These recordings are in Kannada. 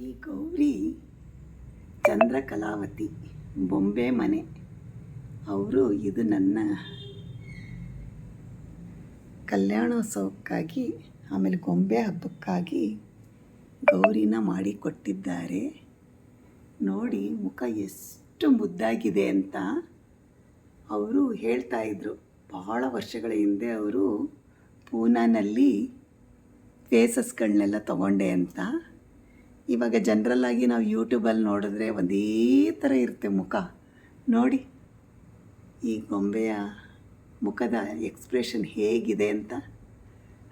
ಈ ಗೌರಿ ಚಂದ್ರ ಕಲಾವತಿ, ಬೊಂಬೆ ಮನೆ. ಅವರು ಇದು ನನ್ನ ಕಲ್ಯಾಣೋತ್ಸವಕ್ಕಾಗಿ, ಆಮೇಲೆ ಗೊಂಬೆ ಹಬ್ಬಕ್ಕಾಗಿ ಗೌರಿನ ಮಾಡಿಕೊಟ್ಟಿದ್ದಾರೆ ನೋಡಿ, ಮುಖ ಎಷ್ಟು ಮುದ್ದಾಗಿದೆ ಅಂತ ಅವರು ಹೇಳ್ತಾ ಇದ್ರು. ಬಹಳ ವರ್ಷಗಳ ಹಿಂದೆ ಅವರು ಪೂನಾನಲ್ಲಿ ಫೇಸಸ್ಗಳನ್ನೆಲ್ಲ ತಗೊಂಡೆ ಅಂತ. ಇವಾಗ ಜನ್ರಲ್ಲಾಗಿ ನಾವು ಯೂಟ್ಯೂಬಲ್ಲಿ ನೋಡಿದ್ರೆ ಒಂದೇ ಥರ ಇರುತ್ತೆ ಮುಖ. ನೋಡಿ, ಈ ಗೊಂಬೆಯ ಮುಖದ ಎಕ್ಸ್ಪ್ರೆಷನ್ ಹೇಗಿದೆ ಅಂತ.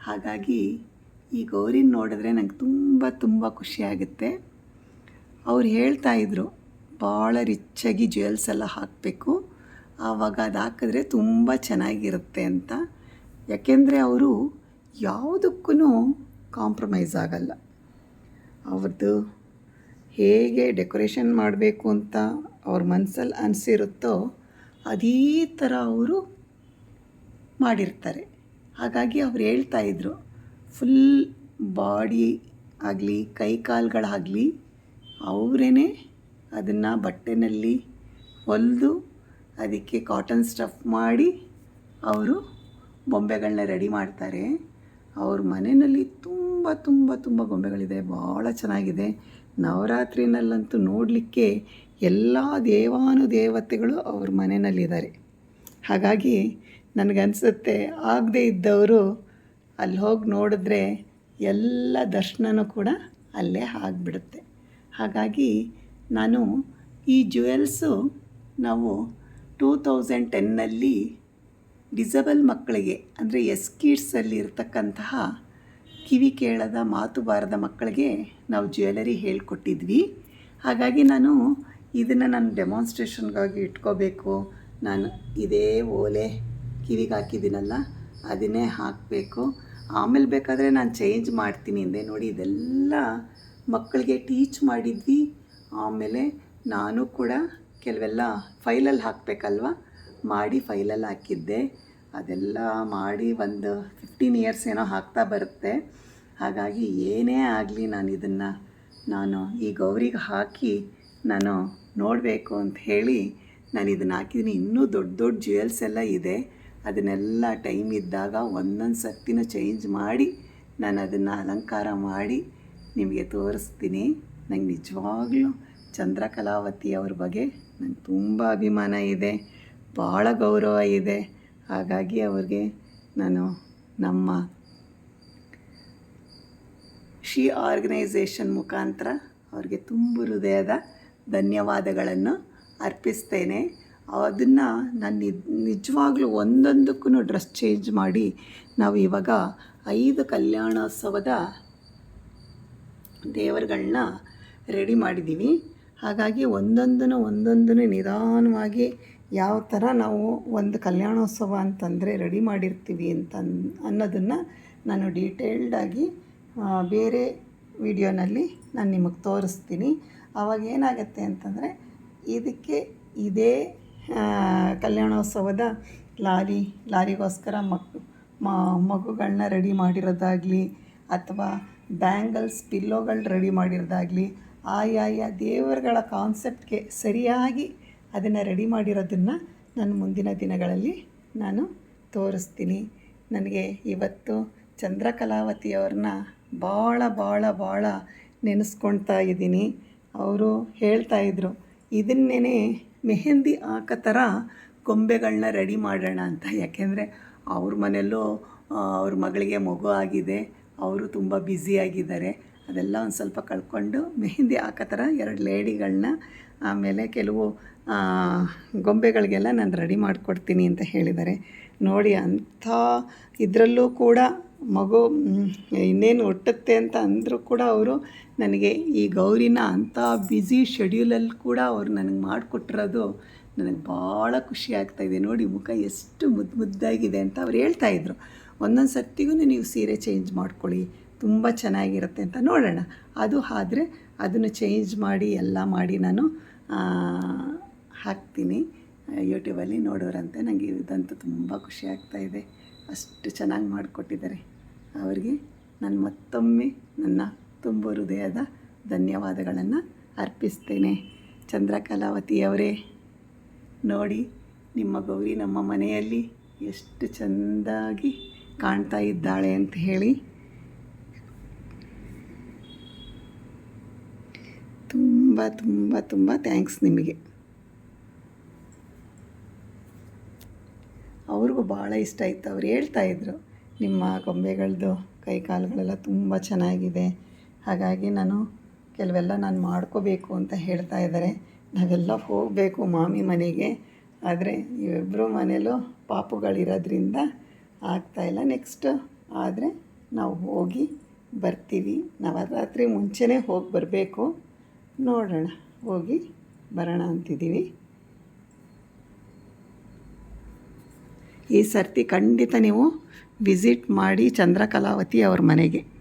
ಹಾಗಾಗಿ ಈ ಗೌರಿನ ನೋಡಿದ್ರೆ ನಂಗೆ ತುಂಬ ತುಂಬ ಖುಷಿಯಾಗುತ್ತೆ ಅವ್ರು ಹೇಳ್ತಾ ಇದ್ರು ಭಾಳ ರಿಚ್ಚಾಗಿ ಜ್ಯುವೆಲ್ಸ್ ಎಲ್ಲ ಹಾಕಬೇಕು. ಆವಾಗ ಅದು ಹಾಕಿದ್ರೆ ತುಂಬ ಚೆನ್ನಾಗಿರುತ್ತೆ ಅಂತ. ಯಾಕೆಂದರೆ ಅವರು ಯಾವುದಕ್ಕೂ ಕಾಂಪ್ರಮೈಸ್ ಆಗಲ್ಲ. ಅವ್ರದ್ದು ಹೇಗೆ ಡೆಕೋರೇಷನ್ ಮಾಡಬೇಕು ಅಂತ ಅವ್ರ ಮನಸ್ಸಲ್ಲಿ ಅನಿಸಿರುತ್ತೋ ಅದೇ ಥರ ಅವರು ಮಾಡಿರ್ತಾರೆ. ಹಾಗಾಗಿ ಅವ್ರು ಹೇಳ್ತಾ ಇದ್ರು, ಫುಲ್ ಬಾಡಿ ಆಗಲಿ, ಕೈ ಕಾಲುಗಳಾಗಲಿ ಅವರೇ ಅದನ್ನು ಬಟ್ಟೆನಲ್ಲಿ ಹೊಲಿದು ಅದಕ್ಕೆ ಕಾಟನ್ ಸ್ಟಫ್ ಮಾಡಿ ಅವರು ಬೊಂಬೆಗಳನ್ನ ರೆಡಿ ಮಾಡ್ತಾರೆ. ಅವ್ರ ಮನೆಯಲ್ಲಿ ತುಂಬ ತುಂಬ ತುಂಬ ಗೊಂಬೆಗಳಿದೆ. ಭಾಳ ಚೆನ್ನಾಗಿದೆ. ನವರಾತ್ರಿನಲ್ಲಂತೂ ನೋಡಲಿಕ್ಕೆ ಎಲ್ಲ ದೇವಾನುದೇವತೆಗಳು ಅವ್ರ ಮನೆಯಲ್ಲಿದ್ದಾರೆ. ಹಾಗಾಗಿ ನನಗನ್ಸುತ್ತೆ, ಆಗದೇ ಇದ್ದವರು ಅಲ್ಲಿ ಹೋಗಿ ನೋಡಿದ್ರೆ ಎಲ್ಲ ದರ್ಶನನೂ ಕೂಡ ಅಲ್ಲೇ ಆಗಿಬಿಡುತ್ತೆ. ಹಾಗಾಗಿ ನಾನು ಈ ಜ್ಯುವೆಲ್ಸು ನಾವು ಟೂ ತೌಸಂಡ್ ಟೆನ್ನಲ್ಲಿ ಡಿಸಬಲ್ ಮಕ್ಕಳಿಗೆ, ಅಂದರೆ ಎಸ್ ಕಿಡ್ಸಲ್ಲಿ ಇರ್ತಕ್ಕಂತಹ ಕಿವಿ ಕೇಳದ, ಮಾತು ಬಾರದ ಮಕ್ಕಳಿಗೆ ನಾವು ಜ್ಯುವೆಲರಿ ಹೇಳ್ಕೊಟ್ಟಿದ್ವಿ. ಹಾಗಾಗಿ ನಾನು ಇದನ್ನು ನಾನು ಡೆಮಾನ್ಸ್ಟ್ರೇಷನ್ಗಾಗಿ ಇಟ್ಕೋಬೇಕು. ನಾನು ಇದೇ ಓಲೆ ಕಿವಿಗೆ ಹಾಕಿದ್ದೀನಲ್ಲ, ಅದನ್ನೇ ಹಾಕಬೇಕು. ಆಮೇಲೆ ಬೇಕಾದರೆ ನಾನು ಚೇಂಜ್ ಮಾಡ್ತೀನಿ ಅಂದೆ. ನೋಡಿ, ಇದೆಲ್ಲ ಮಕ್ಕಳಿಗೆ ಟೀಚ್ ಮಾಡಿದ್ವಿ. ಆಮೇಲೆ ನಾನು ಕೂಡ ಕೆಲವೆಲ್ಲ ಫೈಲಲ್ಲಿ ಹಾಕಬೇಕಲ್ವ? ಮಾಡಿ ಫೈಲಲ್ಲಿ ಹಾಕಿದ್ದೆ. ಅದೆಲ್ಲ ಮಾಡಿ ಒಂದು ಫಿಫ್ಟೀನ್ ಇಯರ್ಸ್ ಏನೋ ಹಾಕ್ತಾ ಬರುತ್ತೆ. ಹಾಗಾಗಿ ಏನೇ ಆಗಲಿ ನಾನು ಇದನ್ನು ನಾನು ಈ ಗೌರಿಗೆ ಹಾಕಿ ನಾನು ನೋಡಬೇಕು ಅಂತ ಹೇಳಿ ನಾನು ಇದನ್ನು ಹಾಕಿದ್ದೀನಿ. ಇನ್ನೂ ದೊಡ್ಡ ದೊಡ್ಡ ಜ್ಯುವೆಲ್ಸ್ ಎಲ್ಲ ಇದೆ. ಅದನ್ನೆಲ್ಲ ಟೈಮ್ ಇದ್ದಾಗ ಒಂದೊಂದು ಸರ್ತಿನೂ ಚೇಂಜ್ ಮಾಡಿ ನಾನು ಅದನ್ನು ಅಲಂಕಾರ ಮಾಡಿ ನಿಮಗೆ ತೋರಿಸ್ತೀನಿ. ನಂಗೆ ನಿಜವಾಗ್ಲೂ ಚಂದ್ರಕಲಾವತಿ ಅವ್ರ ಬಗ್ಗೆ ನಂಗೆ ತುಂಬ ಅಭಿಮಾನ ಇದೆ. ಭಾಳ ಗೌರವ ಇದೆ. ಹಾಗಾಗಿ ಅವ್ರಿಗೆ ನಾನು ನಮ್ಮ ಶಿ ಆರ್ಗನೈಸೇಷನ್ ಮುಖಾಂತರ ಅವ್ರಿಗೆ ತುಂಬ ಹೃದಯದ ಧನ್ಯವಾದಗಳನ್ನು ಅರ್ಪಿಸ್ತೇನೆ. ಅದನ್ನು ನಾನು ನಿಜ ನಿಜವಾಗ್ಲೂ ಒಂದೊಂದಕ್ಕೂ ಡ್ರೆಸ್ ಚೇಂಜ್ ಮಾಡಿ ನಾವು ಇವಾಗ ಐದು ಕಲ್ಯಾಣೋತ್ಸವದ ದೇವರುಗಳನ್ನ ರೆಡಿ ಮಾಡಿದ್ದೀವಿ ಹಾಗಾಗಿ ಒಂದೊಂದನ್ನು ಒಂದೊಂದನ್ನು ನಿಧಾನವಾಗಿ ಯಾವ ಥರ ನಾವು ಒಂದು ಕಲ್ಯಾಣೋತ್ಸವ ಅಂತಂದರೆ ರೆಡಿ ಮಾಡಿರ್ತೀವಿ ಅಂತ ಅನ್ನೋದನ್ನು ನಾನು ಡೀಟೇಲ್ಡಾಗಿ ಬೇರೆ ವಿಡಿಯೋನಲ್ಲಿ ನಾನು ನಿಮಗೆ ತೋರಿಸ್ತೀನಿ. ಆವಾಗ ಏನಾಗುತ್ತೆ ಅಂತಂದರೆ ಇದಕ್ಕೆ ಇದೇ ಕಲ್ಯಾಣೋತ್ಸವದ ಲಾರಿ, ಲಾರಿಗೋಸ್ಕರ ಮಕ್ ಮಗುಗಳನ್ನ ರೆಡಿ ಮಾಡಿರೋದಾಗಲಿ ಅಥವಾ ಬ್ಯಾಂಗಲ್ಸ್ ಪಿಲ್ಲೋಗಳು ರೆಡಿ ಮಾಡಿರೋದಾಗಲಿ, ಆಯಾಯ ದೇವರುಗಳ ಕಾನ್ಸೆಪ್ಟ್ಗೆ ಸರಿಯಾಗಿ ಅದನ್ನು ರೆಡಿ ಮಾಡಿರೋದನ್ನು ನಾನು ಮುಂದಿನ ದಿನಗಳಲ್ಲಿ ನಾನು ತೋರಿಸ್ತೀನಿ. ನನಗೆ ಇವತ್ತು ಚಂದ್ರಕಲಾವತಿಯವ್ರನ್ನ ಭಾಳ ಭಾಳ ಭಾಳ ನೆನೆಸ್ಕೊಳ್ತಾ ಇದ್ದೀನಿ. ಅವರು ಹೇಳ್ತಾ ಇದ್ರು ಇದನ್ನೇ ಮೆಹೆಂದಿ ಹಾಕೋ ಥರ ಗೊಂಬೆಗಳನ್ನ ರೆಡಿ ಮಾಡೋಣ ಅಂತ. ಯಾಕೆಂದರೆ ಅವ್ರ ಮನೆಯಲ್ಲೂ ಅವ್ರ ಮಗಳಿಗೆ ಮಗು ಆಗಿದೆ, ಅವರು ತುಂಬ ಬ್ಯುಸಿಯಾಗಿದ್ದಾರೆ ಅದೆಲ್ಲ ಒಂದು ಸ್ವಲ್ಪ ಕಳ್ಕೊಂಡು ಮೆಹಂದಿ ಹಾಕೋ ಥರ ಎರಡು ಲೇಡಿಗಳನ್ನ ಆಮೇಲೆ ಕೆಲವು ಗೊಂಬೆಗಳಿಗೆಲ್ಲ ನಾನು ರೆಡಿ ಮಾಡಿಕೊಡ್ತೀನಿ ಅಂತ ಹೇಳಿದ್ದಾರೆ. ನೋಡಿ ಅಂಥ ಇದರಲ್ಲೂ ಕೂಡ ಮಗು ಇನ್ನೇನು ಹುಟ್ಟುತ್ತೆ ಅಂತ ಅಂದರೂ ಕೂಡ ಅವರು ನನಗೆ ಈ ಗೌರಿನ ಅಂಥ ಬ್ಯುಸಿ ಶೆಡ್ಯೂಲಲ್ಲಿ ಕೂಡ ಅವರು ನನಗೆ ಮಾಡಿಕೊಟ್ಟಿರೋದು ನನಗೆ ಭಾಳ ಖುಷಿ ಆಗ್ತಾಯಿದೆ ನೋಡಿ ಮುಖ ಎಷ್ಟು ಮುದ್ದು ಮುದ್ದಾಗಿದೆ ಅಂತ ಅವ್ರು ಹೇಳ್ತಾಯಿದ್ರು ಒಂದೊಂದು ಸರ್ತಿಗೂ ನೀವು ಸೀರೆ ಚೇಂಜ್ ಮಾಡ್ಕೊಳ್ಳಿ. ತುಂಬ ಚೆನ್ನಾಗಿರುತ್ತೆ ಅಂತ ನೋಡೋಣ. ಅದು ಆದರೆ ಅದನ್ನು ಚೇಂಜ್ ಮಾಡಿ, ಎಲ್ಲ ಮಾಡಿ ನಾನು ಹಾಕ್ತೀನಿ. ಯೂಟ್ಯೂಬಲ್ಲಿ ನೋಡೋರಂತೆ. ನನಗೆ ಇದಂತೂ ತುಂಬ ಖುಷಿ ಆಗ್ತಾಯಿದೆ ಅಷ್ಟು ಚೆನ್ನಾಗಿ ಮಾಡಿಕೊಟ್ಟಿದ್ದಾರೆ. ಅವರಿಗೆ ನಾನು ಮತ್ತೊಮ್ಮೆ ನನ್ನ ತುಂಬ ಹೃದಯದ ಧನ್ಯವಾದಗಳನ್ನು ಅರ್ಪಿಸ್ತೇನೆ. ಚಂದ್ರಕಲಾವತಿಯವರೇ ನೋಡಿ ನಿಮ್ಮ ಗೌರಿ ನಮ್ಮ ಮನೆಯಲ್ಲಿ ಎಷ್ಟು ಚೆಂದಾಗಿ ಕಾಣ್ತಾ ಇದ್ದಾಳೆ ಅಂತ ಹೇಳಿ. ತುಂಬ ತುಂಬ ತುಂಬ ಥ್ಯಾಂಕ್ಸ್ ನಿಮಗೆ. ಅವ್ರಿಗೂ ಭಾಳ ಇಷ್ಟ ಇತ್ತು ಅವ್ರು ಹೇಳ್ತಾಯಿದ್ರು ನಿಮ್ಮ ಗೊಂಬೆಗಳದ್ದು ಕೈ ಕಾಲುಗಳೆಲ್ಲ ತುಂಬ ಚೆನ್ನಾಗಿದೆ. ಹಾಗಾಗಿ ನಾನು ಕೆಲವೆಲ್ಲ ನಾನು ಮಾಡ್ಕೋಬೇಕು ಅಂತ ಹೇಳ್ತಾ ಇದ್ದಾರೆ. ನಾವೆಲ್ಲ ಹೋಗಬೇಕು ಮಾಮಿ ಮನೆಗೆ. ಆದರೆ ಇವಿಬ್ಬರು ಮನೇಲೂ ಪಾಪುಗಳಿರೋದ್ರಿಂದ ಆಗ್ತಾಯಿಲ್ಲ ನೆಕ್ಸ್ಟ್ ಆದರೆ ನಾವು ಹೋಗಿ ಬರ್ತೀವಿ. ನವರಾತ್ರಿ ಮುಂಚೆನೇ ಹೋಗಿ ಬರಬೇಕು. ನೋಡೋಣ. ಹೋಗಿ ಬರೋಣ ಅಂತಿದ್ದೀವಿ. ಈ ಸರ್ತಿ ಖಂಡಿತ ನೀವು ವಿಸಿಟ್ ಮಾಡಿ ಚಂದ್ರಕಲಾವತಿ ಅವ್ರ ಮನೆಗೆ.